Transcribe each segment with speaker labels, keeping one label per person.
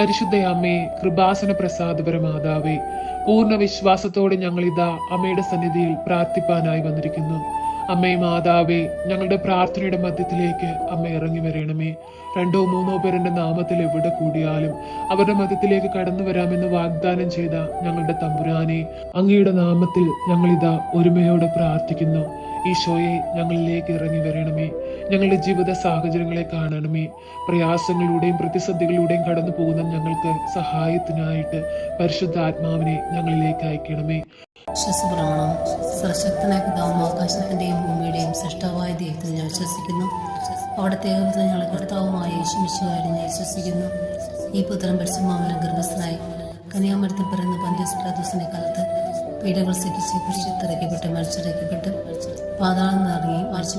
Speaker 1: പരിശുദ്ധ അമ്മേ കൃപാസന പ്രസാദപര മാതാവേ പൂർണ വിശ്വാസത്തോടെ ഞങ്ങൾ ഇതാ അമ്മയുടെ സന്നിധിയിൽ പ്രാർത്ഥിപ്പാനായി വന്നിരിക്കുന്നു. അമ്മേ മാതാവേ ഞങ്ങളുടെ പ്രാർത്ഥനയുടെ മധ്യത്തിലേക്ക് അമ്മ ഇറങ്ങി വരണമേ. രണ്ടോ മൂന്നോ പേരുടെ നാമത്തിൽ എവിടെ കൂടിയാലും അവരുടെ മധ്യത്തിലേക്ക് കടന്നു വരാമെന്ന് വാഗ്ദാനം ചെയ്ത ഞങ്ങളുടെ തമ്പുരാനെ അങ്ങയുടെ നാമത്തിൽ ഞങ്ങളിതാ ഒരുമയോടെ പ്രാർത്ഥിക്കുന്നു. ഈശോയെ ഞങ്ങളിലേക്ക് ഇറങ്ങി വരണമേ. ഞങ്ങളുടെ ജീവിത സാഹചര്യങ്ങളെ കാണണമേ. പ്രയാസങ്ങളിലൂടെയും പ്രതിസന്ധികളിലൂടെയും കടന്നു പോകുന്ന ഞങ്ങൾക്ക് സഹായത്തിനായിട്ട് പരിശുദ്ധ ആത്മാവിനെ ഞങ്ങളിലേക്ക് അയക്കണമേ.
Speaker 2: വിശ്വസപ്രമാണം സർശക്തനായ ഭൂമിയുടെയും സൃഷ്ടവായ ദൈവത്തിൽ ഞാൻ വിശ്വസിക്കുന്നു. അവിടുത്തെ വിശ്വസിക്കുന്നു. ഈ പുത്രൻ പരിശുമാവലം ഗർഭസ്ഥനായി കനിയാമരത്തിൽ പിറന്ന പന്ത്യസ്പ്രാദോസിനെ കാലത്ത് പീഡകൾ സഹിച്ച് കുരിശിത്തിറക്കപ്പെട്ട് മരിച്ചിറക്കപ്പെട്ട് പാതാളം നിറങ്ങി മരിച്ചു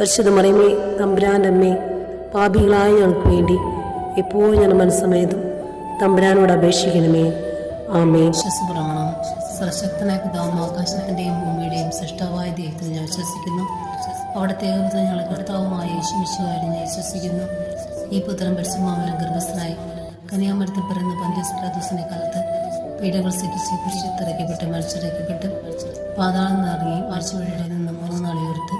Speaker 3: പരിശുദ്ധ മറിയമ്മേ തമ്പുരാന്റെ അമ്മേ പാപികളായ ഞങ്ങൾക്ക് വേണ്ടി എപ്പോഴും ഞാൻ മനസ്സമേതും തമ്പുരാനോട് അപേക്ഷിക്കണമേ. ആമേ
Speaker 2: വിശ്വസപ്രമാണം. സർശക്തനായ പിതാവും ആകാശത്തിന്റെയും ഭൂമിയുടെയും സൃഷ്ടാവായ ദൈവത്തിൽ ഞാൻ വിശ്വസിക്കുന്നു. അവിടുത്തെ ഏകപുത്രൻ ഞങ്ങളുടെ കർത്താവുമായ വിശ്വകാരി ഞാൻ വിശ്വസിക്കുന്നു. ഈ പുത്രൻ പരിശുമാവലം ഗർഭസ്ഥനായി കന്യാമരത്തിൽ പിറന്ന പന്ത്യസ്പ്രാദോസിനെ കാലത്ത് പീഡകൾ സഹിച്ച് കുരിശിത്തിറക്കപ്പെട്ട് മരിച്ചിറക്കപ്പെട്ട് പാതാളം നിറങ്ങി മരിച്ചവരുടെ നിന്ന് മൂന്ന് നാളെ ഉയർത്ത്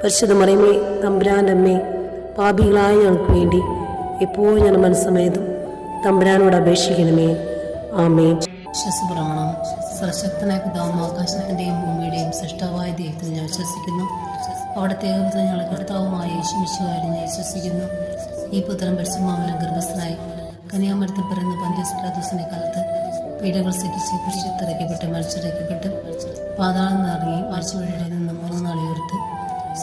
Speaker 3: പരിശുദ്ധ മറിയമേ തമ്പുരാന്റെ അമ്മേ പാപികളായ ഞങ്ങൾക്ക് വേണ്ടി എപ്പോഴും ഞാൻ മനസ്സമേതും തമ്പുരാനോട് അപേക്ഷിക്കണമേ. ആമേ
Speaker 2: വിശ്വസപ്രമാണം സർശക്തനായ പിതാവും ആകാശത്തിന്റെയും ഭൂമിയുടെയും സൃഷ്ടാവായ ദൈവത്തിൽ ഞാൻ വിശ്വസിക്കുന്നു. അവിടുത്തെ ഏകത്തിൽ ഞങ്ങൾ കർത്താവുമായ യേശുമിശുകാരി ഞാൻ വിശ്വസിക്കുന്നു. ഈ പുത്രൻ പരിശുമാമലം ഗർഭസ്ഥനായി കന്യാമരത്തിൽ പിറന്ന പന്ത്യസ്പ്രാദോസിന്റെ കാലത്ത് പീഡകൾ സഹിച്ച് കുരിശത്തിറക്കപ്പെട്ട് മരിച്ചിറക്കപ്പെട്ട് പാതാളം നിറങ്ങി ആഴ്ചവഴിയുടെ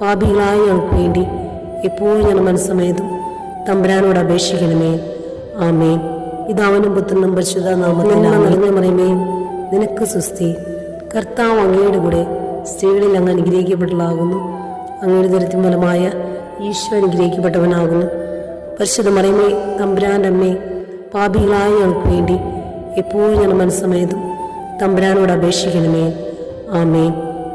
Speaker 3: പാപികളായ ഞങ്ങൾക്ക് വേണ്ടി എപ്പോഴും ഞാൻ മനസ്സമേതും തമ്പുരാനോട് അപേക്ഷിക്കണമേ. ആമേൻ. ഇതാവനും പുത്രനും പരിശുദ്ധ നാമത്തിൽ നിറഞ്ഞ നിനക്ക് സുസ്തി കർത്താവ് അങ്ങയുടെ കൂടെ സ്ത്രീകളിൽ അങ്ങ് അനുഗ്രഹിക്കപ്പെട്ടതാകുന്നു അങ്ങയുടെ ദുരിതം ഫലമായ ഈശോ അനുഗ്രഹിക്കപ്പെട്ടവനാകുന്നു. പരിശുദ്ധ മറിയമേ തമ്പുരാന്റെ അമ്മേ പാപികളായ ഞങ്ങൾക്ക് വേണ്ടി എപ്പോഴും ഞാൻ മനസ്സമേതും തമ്പുരാനോട് അപേക്ഷിക്കണമേ. ആമേൻ.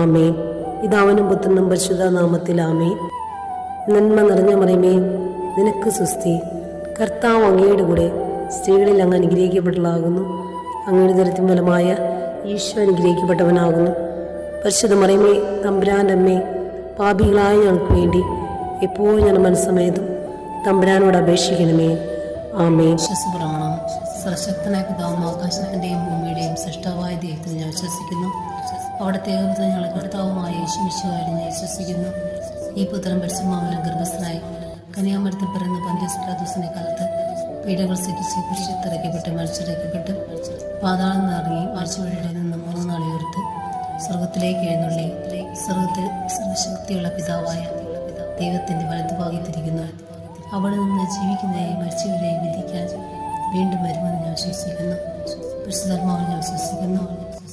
Speaker 3: ആമേൻ. പിതാവിനും പുത്രനും പരിശുദ്ധ നാമത്തിൽ ആമേ നന്മ നിറഞ്ഞ മറിയമേ നിനക്ക് സുസ്തി കർത്താവ് അങ്ങയുടെ കൂടെ സ്ത്രീകളിൽ അങ്ങ് അനുഗ്രഹിക്കപ്പെട്ടതാകുന്നു അങ്ങയുടെ ദരത്തിൻ ഫലമായ ഈശോ അനുഗ്രഹിക്കപ്പെട്ടവനാകുന്നു. പരിശുദ്ധ മറിയമേ തമ്പുരാന്റെ അമ്മേ പാപികളായ ഞങ്ങൾക്ക് വേണ്ടി എപ്പോഴും ഞാൻ മനസ്സമയതും തമ്പുരാനോട് അപേക്ഷിക്കണമേ.
Speaker 2: ആമേ സർശക്തനായ പിതാവും ആകാശത്തിന്റെയും ഭൂമിയുടെയും സൃഷ്ടാവായ ദൈവത്തിൽ ഞാൻ വിശ്വസിക്കുന്നു. അവിടുത്തെ ഏകപുത്രൻ ഞങ്ങളെ കർത്താവുമായ യേശുമിശുകാരി ഞാൻ വിശ്വസിക്കുന്നു. ഈ പുത്രൻ പരിശുമാവലം ഗർഭസ്ഥനായി കന്യാമരത്തിൽ പിറന്ന പന്ത്യസ്പ്രാദൂസിനെ കാലത്ത് പീഡകൾ സഹിച്ച് കുരിശത്തിറക്കപ്പെട്ട് മരിച്ചിറക്കപ്പെട്ട്. പാതാളം നിറങ്ങി മരിച്ചുവഴിയുടെ നിന്ന് മൂന്ന് നാളെ ഉയർത്ത് സ്വർഗത്തിലേക്ക് എഴുന്നള്ളി. സ്വർഗത്തിൽ സർവശക്തിയുള്ള പിതാവായ ദൈവത്തിന്റെ വലതുഭാഗത്തിരിക്കുന്നു അവിടെ നിന്ന് ജീവിക്കുന്നതിനെയും മരിച്ചവരെയും വിധിക്കാൻ വീണ്ടും വരുമെന്ന് ഞാൻ വിശ്വസിക്കുന്നു. പരിശുദ്ധാത്മാവിൽ ഞാൻ വിശ്വസിക്കുന്നു.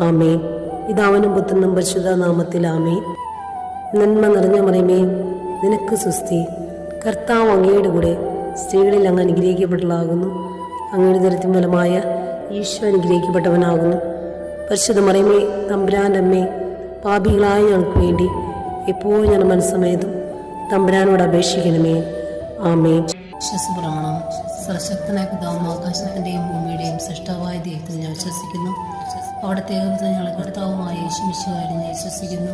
Speaker 3: ആമേൻ. ഇതാവനും പുത്രനും പരിശുദ്ധ നാമത്തിൽ ആമേ നന്മ നിറഞ്ഞ മറിയമേ നിനക്ക് സുസ്തി കർത്താവ് അങ്ങയുടെ കൂടെ സ്ത്രീകളിൽ അങ്ങ് അനുഗ്രഹിക്കപ്പെട്ടതാകുന്നു അങ്ങയുടെ ദരത്തിൻ ഫലമായ ഈശോ അനുഗ്രഹിക്കപ്പെട്ടവനാകുന്നു. പരിശുദ്ധ മറിയമേ തമ്പുരാന്റെ അമ്മേ പാപികളായ ഞങ്ങൾക്ക് വേണ്ടി എപ്പോഴും ഞാൻ മനസ്സമേതും തമ്പുരാനോട് അപേക്ഷിക്കണമേ. ആമേ
Speaker 2: വിശ്വസപ്രമാണം. സർശക്തനായ പിതാവും ആകാശത്തിന്റെയും ഭൂമിയുടെയും സൃഷ്ടാവായ ദൈവത്തിൽ ഞാൻ വിശ്വസിക്കുന്നു. അവിടുത്തെ ഹൃദയങ്ങളെ കർത്താവുമായ യേശുമിശുവായിരുന്നു വിശ്വസിക്കുന്നു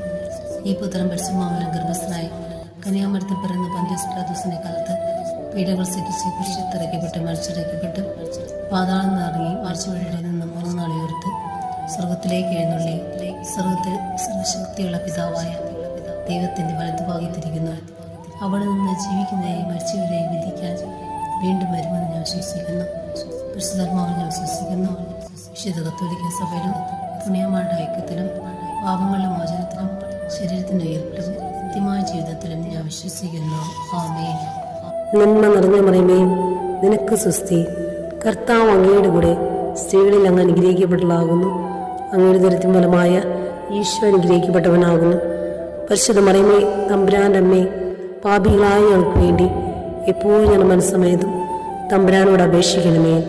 Speaker 2: ഈ പുത്രം പരിശുമാമലം ഗർഭസ്ഥനായി കന്യാമരത്തിൽ പിറന്ന പന്ത്യസ്പ്രാദൂസിനെ കാലത്ത് പീഡകൾ സഹിച്ച് കുരിശത്തിറക്കപ്പെട്ട് മരിച്ചിറക്കപ്പെട്ട്. പാതാളം നിറങ്ങി മരിച്ചുവഴിയുടെ നിന്ന് മൂന്ന് നാൾ ഉയർത്ത് സ്വർഗത്തിലേക്ക് എഴുന്നള്ളി. സ്വർഗത്തിൽ സർവശക്തിയുള്ള പിതാവായ ദൈവത്തിന്റെ വലതുഭാഗത്തിരിക്കുന്നു അവിടെ നിന്ന് ജീവിക്കുന്നതിനെയും മരിച്ചവരെയും വിധിക്കാൻ വീണ്ടും വരുമെന്ന് ഞാൻ വിശ്വസിക്കുന്നു. പരിശുദ്ധാത്മാവിൽ ഞാൻ വിശ്വസിക്കുന്നു. വിശുദ്ധ കത്തോലിക്ക സഭയിലും പുണ്യമാരുടെ ഐക്യത്തിലും പാപങ്ങളുടെ മോചനത്തിലും ശരീരത്തിന്റെ ഉയർപ്പിലും കൃത്യമായ ജീവിതത്തിലും ഞാൻ വിശ്വസിക്കുന്നു. ആമേൻ.
Speaker 3: നന്മ നിറഞ്ഞ മറിയമേ നിനക്ക് സുസ്തി കർത്താവ് അങ്ങയുടെ കൂടെ സ്ത്രീകളിൽ അങ്ങ് അനുഗ്രഹിക്കപ്പെട്ടതാകുന്നു. അങ്ങയുടെ ദരത്തിൻ ഫലമായ ഈശോ അനുഗ്രഹിക്കപ്പെട്ടവനാകുന്നു. പരിശുദ്ധ മറിയമേ തമ്പുരാന്റെ അമ്മേ പാപികളായ ഞങ്ങൾക്ക് വേണ്ടി എപ്പോഴും ഞാൻ മനസ്സമയതും തമ്പുരാനോട് അപേക്ഷിക്കണമേ.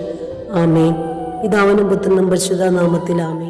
Speaker 3: ആമേൻ. ഇതാവനും പുത്രനും പരിശുദ്ധ നാമത്തിലാമേ